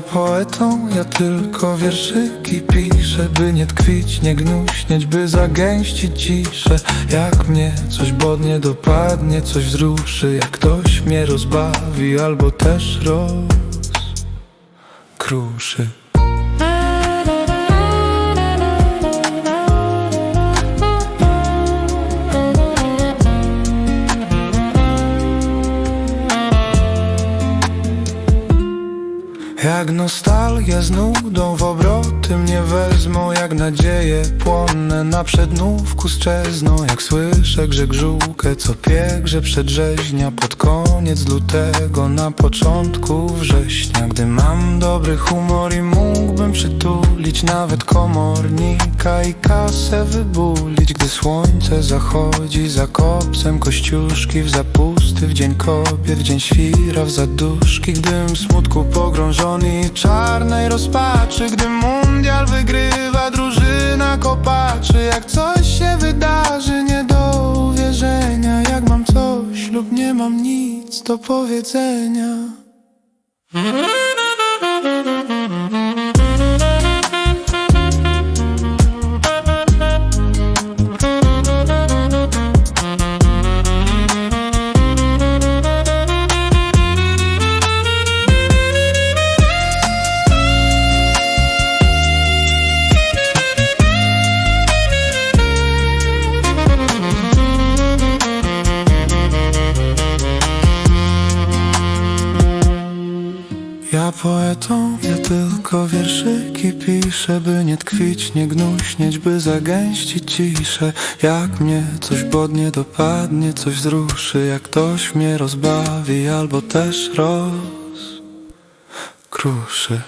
poetą, ja tylko wierszyki piszę By nie tkwić, nie gnuśnieć, by zagęścić ciszę. Jak mnie coś bodnie dopadnie, coś wzruszy Jak ktoś mnie rozbawi, albo też rozkruszy Jak nostalgia z nudą w obroty mnie wezmą Jak nadzieje płonne na przednówku strzezną. Jak słyszę grze grzółkę co piegrze przedrzeźnia Pod koniec lutego na początku września. Gdy mam dobry humor i mógłbym przytulić Nawet komornika i kasę wybulić Gdy słońce zachodzi za kopcem Kościuszki w zapusty W dzień kobiet, w dzień świra w zaduszki Gdym smutku pogrążony czarnej rozpaczy Gdy mundial wygrywa drużyna kopaczy Jak coś się wydarzy nie do uwierzenia Jak mam coś lub nie mam nic do powiedzenia Ja poetą, ja tylko wierszyki piszę By nie tkwić, nie gnuśnieć, by zagęścić ciszę. Jak mnie coś bodnie dopadnie, coś wzruszy Jak ktoś mnie rozbawi, albo też rozkruszy